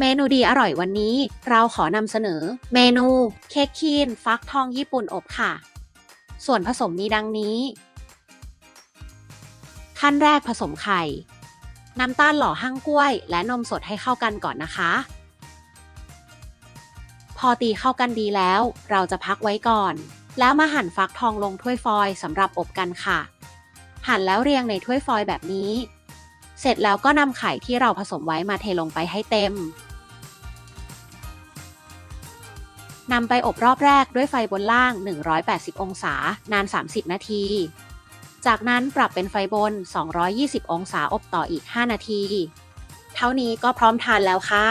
เมนูดีอร่อยวันนี้ เราขอนำเสนอ เมนูเค้กคีนฟักทองญี่ปุ่นอบค่ะ ส่วนผสมมีดังนี้ ขั้นแรกผสมไข่ น้ำตาลหล่อหั่งกล้วย และนมสดให้เข้ากันก่อนนะคะ พอตีเข้ากันดีแล้ว เราจะพักไว้ก่อน แล้วมาหั่นฟักทองลงถ้วยฟอยล์สำหรับอบกันค่ะ หั่นแล้วเรียงในถ้วยฟอยล์แบบนี้ เสร็จแล้วก็นำไข่ที่เราผสมไว้มาเทลงไปให้เต็มนำไปอบรอบแรกด้วยไฟบนล่าง 180 องศา นาน 30 นาที จากนั้นปรับเป็นไฟบน 220 องศาอบต่ออีก 5 นาที เท่านี้ก็พร้อมทานแล้วค่ะ